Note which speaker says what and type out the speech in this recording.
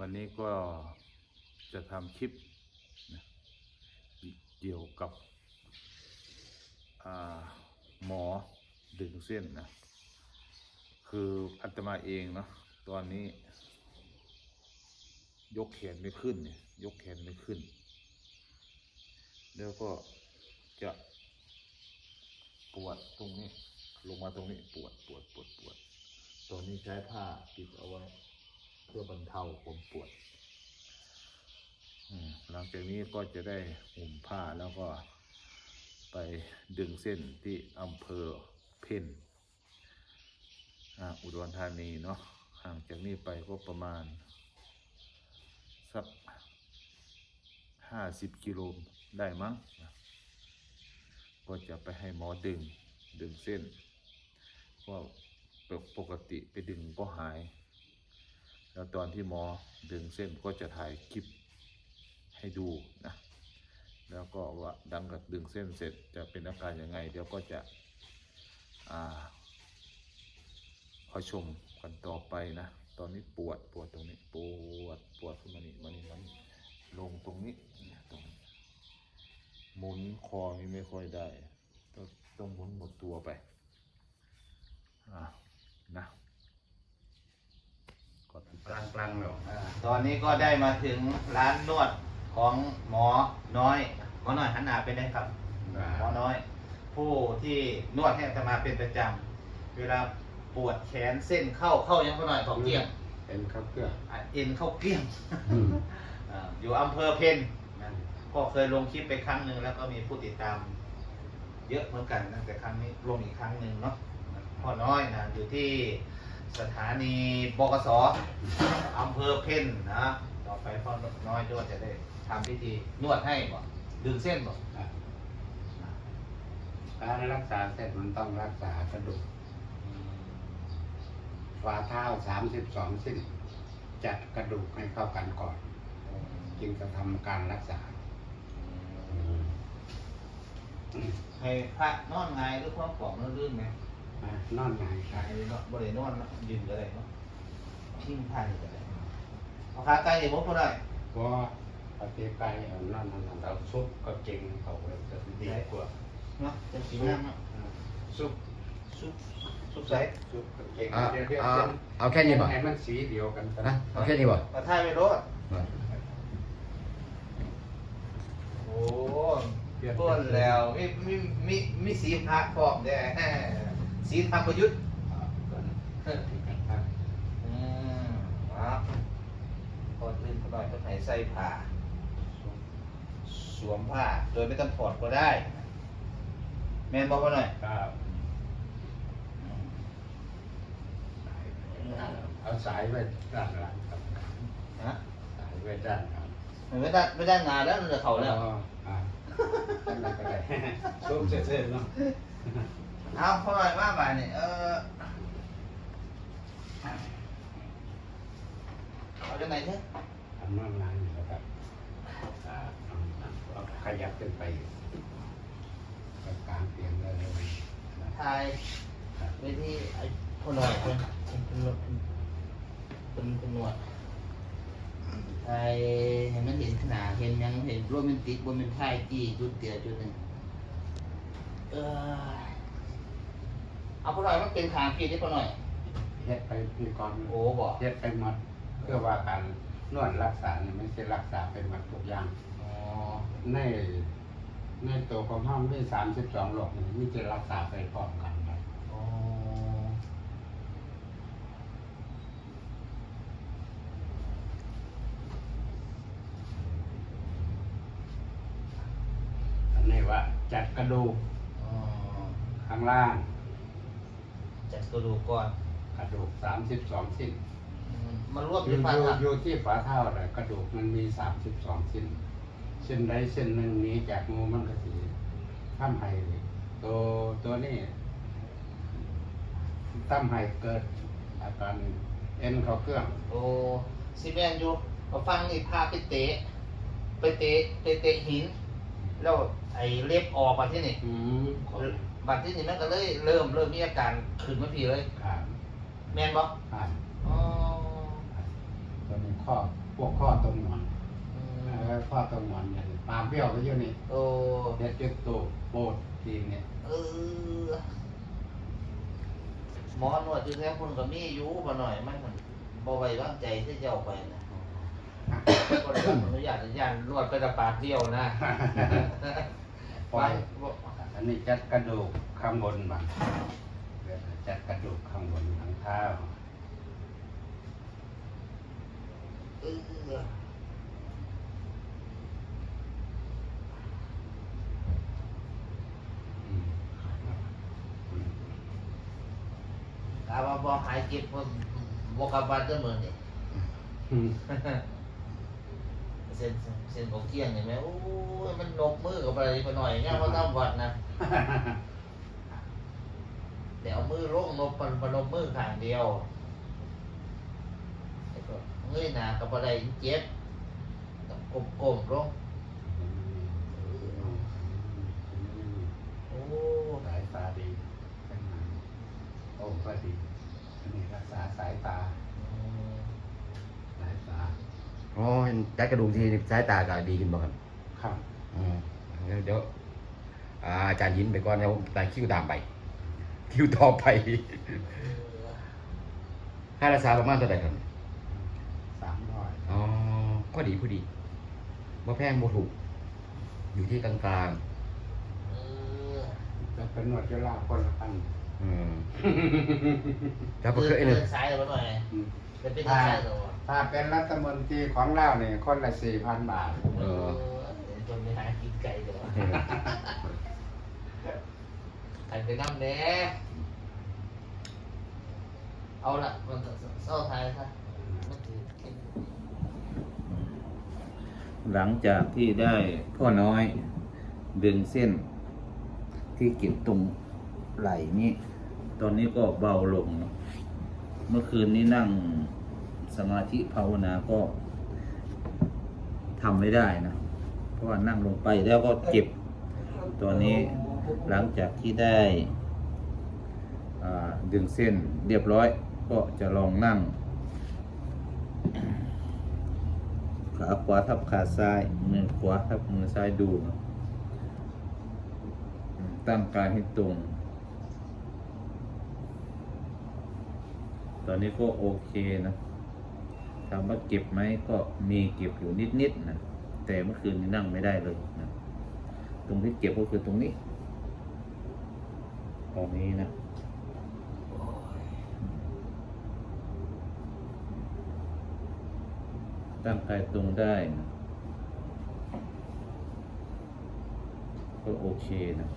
Speaker 1: วันนี้ก็จะทำคลิปนะเกี่ยวกับหมอดึงเส้นนะ คืออัตมาเองเนาะตอนนี้ ยกแขนไม่ขึ้นเนี่ยยกแขนไม่ขึ้น แล้วก็จะปวดตรงนี้ ลงมาตรงนี้ปวดปวดปวดปวดตอนนี้ใช้ผ้าปิดเอาไว้ เพื่อบรรเทาความปวดหลังจากนี้ก็จะได้ห่มผ้าแล้วก็ไปดึงเส้นที่อำเภอเพ่นอุดรธานีเนาะห่างจากนี้ไปก็ประมาณ สักห้าสิบกิโลได้มั้ง ก็จะไปให้หมอดึงดึงเส้น ก็ปกติไปดึงก็หาย แล้วตอนที่หมอดึงเส้นก็จะถ่ายคลิปให้ดูนะแล้วก็ว่าดังกับดึงเส้นเสร็จจะเป็นอาการยังไง เดี๋ยวก็จะอ่าคอยชมกันต่อไปนะ ตอนนี้ปวดปวดตรงนี้ปวดปวดขึ้นมานี่มานี่มันลงตรงนี้เนี่ยตรงนี้หมุนคอนี่ไม่ค่อยได้ต้องต้องหมุนหมดตัวไปอ่านะ ก็ติด
Speaker 2: ก
Speaker 1: ตา
Speaker 2: ลามงกลางๆแล้ว
Speaker 3: อ่าตอนนี้ก็ได้มาถึงร้านนวดของหมอน้อยหมอน้อยหันหน้าไปได้ครับหมอน้อย ผู้ที่นวดให้อาตมาเป็นประจำเวลาปวดแขนเส้นเข้าเข้ายังเขาหน่อยของเกี้ยง
Speaker 2: เป็นข้าวเกลือ
Speaker 3: อะเอ็นเข้าเกี้ยง
Speaker 2: อืม
Speaker 3: อ่าอยู่อำเภอเพนนะก็เคยลงคลิปไปครั้งหนึ่งแล้วก็มีผู้ติดตาม เยอะเหมือนกันนะแต่ครั้งนี้ลงอีกครั้งหนึ่งเนาะพ่อน้อยนะอยู่ที่ สถานีบกสอำเภอเพนนะ ต่อไปพ่อน้อยก็จะได้ทำพิธีนวดให้บ่ดึงเส้นบ่
Speaker 2: อะการรักษาเสร็จมันต้องรักษากระดูกฝ่าเท้าสามสิบสองสิ้น จัดกระดูกให้เข้ากันก่อน จึงจะทำการรักษา
Speaker 3: ให้พระนอนไงายหรือความของลื่นๆไหม
Speaker 2: อะนอนหงาย
Speaker 3: ไงายเนาะบริโนอนเนาะยืนก็ได้เนาะชิ่งท่าก็ได้เอาขาไกลนี่มุดก็ได้
Speaker 2: ก็ปฏิไปเอานอนนั่นเราซุปก็เก่งเขาเลยจะดีกว่า
Speaker 3: เนาะจะสีงามเนาะ
Speaker 2: ซุป
Speaker 3: ซุปซุปใส
Speaker 2: ซุปก็เก่ง
Speaker 4: อะ
Speaker 2: เดี๋ยวเดี๋ยว
Speaker 4: อะ
Speaker 2: เดี๋ยว
Speaker 4: เอาแค่นี้ป่ะ
Speaker 2: ให้มันสีเดียวกันกัน
Speaker 4: นะเอาแค่นี้ป่ะ
Speaker 3: มาท่ายไปรถโอ้ต้นแล้วมีมีมีมีสีพระพร้อมเด้ อสีธรรมยุทธ์อืมครับก่อนอื่นก็หน่อยก็ไหนใส่ผ้า สวมผ้า โดยไม่ต้องถอดก็ได้ แม่นบอกว่าหน่อย
Speaker 2: ครับเอาสายไว้ด้านหลังครับ
Speaker 3: ฮะ
Speaker 2: สายไว้ด้านหลัง
Speaker 3: ไม่ได้ไม่ได้งานแล้วมันจะเข่าแล้ว
Speaker 2: อ๋ออ่าด้านหลังก็ได้ซุปเส้นๆเนาะ
Speaker 3: เอาพ่อหน่อยว่าไปเนี่ยเออเอาจากไหนเนี่ย
Speaker 2: ทำน้ำล้างอยู่แล้วครับอ่าเอาเอาขยับขึ้นไปกกลางเตียงเลย
Speaker 3: ทายไปที่ไอ้พ่อหน่อยเป็นเป็นเป็นเป็นเป็นหนวดไอ้เห็นมันเห็นขนาดเห็นยังเห็นโรแมนติกบนเป็นไทยจี้จุดเดียวจุดหนึ่งเออ เอาพ่อหน่อยมันเป็นขางพี่ที่พ่อหน่อย
Speaker 2: เฮ็ดไปพี่ก่อน
Speaker 3: โอ้บอก
Speaker 2: เฮ็ดไปหมดเพื่อว่าการนวดรักษาเนี่ยไม่ใช่รักษาไปหมดทุกอย่าง
Speaker 3: อ๋อ
Speaker 2: ในในตัวของห้องมีสามสิบสองโรคนี่มีจะรักษาไปพร้อมกันครับ
Speaker 3: อ๋อ
Speaker 2: อันนี้ว่าจัดกระดูก
Speaker 3: อ๋อ
Speaker 2: ข้างล่าง
Speaker 3: จัดกระดูกก่อน
Speaker 2: กระดูกสามสิบสองสิ้น
Speaker 3: อืมมันรวบ
Speaker 2: อ
Speaker 3: อยู่ยู่
Speaker 2: อ
Speaker 3: ฝ่า
Speaker 2: ยู่
Speaker 3: เท้า
Speaker 2: อยู่ที่ฝาเท้าเลยกระดูกมันมีสามสิบสองสิ้นเส้นใดเส้นหนึ่งหนี้จากงูมันก็สีทำให้ตัวตัวนี้ทำให้เกิดอาการเอ็นเขาเครื่อง
Speaker 3: โอ้ซีเมนอยู่มาฟังนี่พาไปเตะ ไปเตะไปเตะหิน แล้ว ไอ้เล็บออกมาที่นี่
Speaker 2: อืมคน
Speaker 3: บัดที่นี่มันก็เลยเริ่มเริ่มมีอาการขึ้นมาพี่เลย
Speaker 2: ขาด
Speaker 3: แมนบ่
Speaker 2: ขาด
Speaker 3: อ๋อ
Speaker 2: ตัวนี้ข้อพวกข้อตรงหมอนเออข้อตรงหมอนเนี่ยปากเบี้ยวก็อยู่นี่
Speaker 3: โอ้
Speaker 2: เด็ดจุดโตโปดทีเนี่ย
Speaker 3: เออหมอนวดที่แท้คุณก็มีอยู่มาหน่อยมันมันบ่ไว้วางใจที่จะเอาไปนะก็เลยอนุญาตอนุญาตนวดไปแต่ปากเดียวนะ
Speaker 2: ปล่อยอันนี้จัดกระดูกข้างบนบ้างจัดกระดูกข้างบนข้างเท้า
Speaker 3: เออ
Speaker 2: อืม
Speaker 3: กาว่าบ่หายเจ็บบ่บ่กลับบ้านเจ้ามือนี่
Speaker 2: อืม
Speaker 3: เส้นเส้นของเที่ยงเห็นไหมโอ้ยมันนกมือกับอะไรไปหน่อยเนี่ยเขาทำวัดนะเดี๋ยวเอามือลงนกมันมันนกมือข้างเดียวแล้วก็เงยหน้ากับอะไรเจ็บต้องก้มๆลงโอ้
Speaker 2: สายตาดีขึ้นมาโอ้ก็ดีอันนี้รักษาสายตาสายตา
Speaker 4: อ๋อเห็นจัดกระดูกทีนี่สายตาก็ดีขึ้นบ่ครับ
Speaker 2: ครับ
Speaker 4: อืมเดี๋ยวเดี๋ยวอ่าอาจารย์ยินไปก่อนแล้วแต่คิวตามไป คิวต่อไปค่ารักษาประมาณเท่าไหร่ครับ
Speaker 2: สามร้อย
Speaker 4: อ๋อก็ดีพอดีบ่แพงบ่ถูก อยู่ที่กลาง
Speaker 3: เออ
Speaker 2: จะเป็นหนวดจะลาคนละพัน
Speaker 4: ๆ อืมแล้วก็เคย
Speaker 3: เดิ
Speaker 4: เนี่ย
Speaker 3: นสายเราไปหน่อย
Speaker 2: อืม
Speaker 3: เป็นเป็นสายเราอะ
Speaker 2: ถ้าเป็นรัฐมนตรีของเราเนี่ยคนละสี่พันบาท
Speaker 3: เออเดี๋ยวจนไปหากินไก่เดี๋ยวไก่ไปน้ำแน่เอาละมันเศร้าไทายซะมันถือกิน
Speaker 1: หลังจากที่ได้พ่อน้อย ดึงเส้นที่เก็บตรง ไหล่นี้ตอนนี้ก็เบาลง เมื่อคืนนี้นั่งสมาธิภาวนาก็ทำไม่ได้นะ เพราะว่านั่งลงไปแล้วก็เจ็บ ตอนนี้หลังจากที่ได้ดึงเส้นเรียบร้อย ก็จะลองนั่ง ขาขวาทับขาซ้าย มือขวาทับมือซ้ายดู ตั้งกายให้ตรง ตอนนี้ก็โอเคนะถามว่าเก็บไหมก็มีเก็บอยู่นิดๆนะแต่เมื่อคืนนี้นั่งไม่ได้เลยนะตรงที่เก็บก็คือตรงนี้ ตอนนี้นะตั้งกายตรงได้นะก็โอเคนะ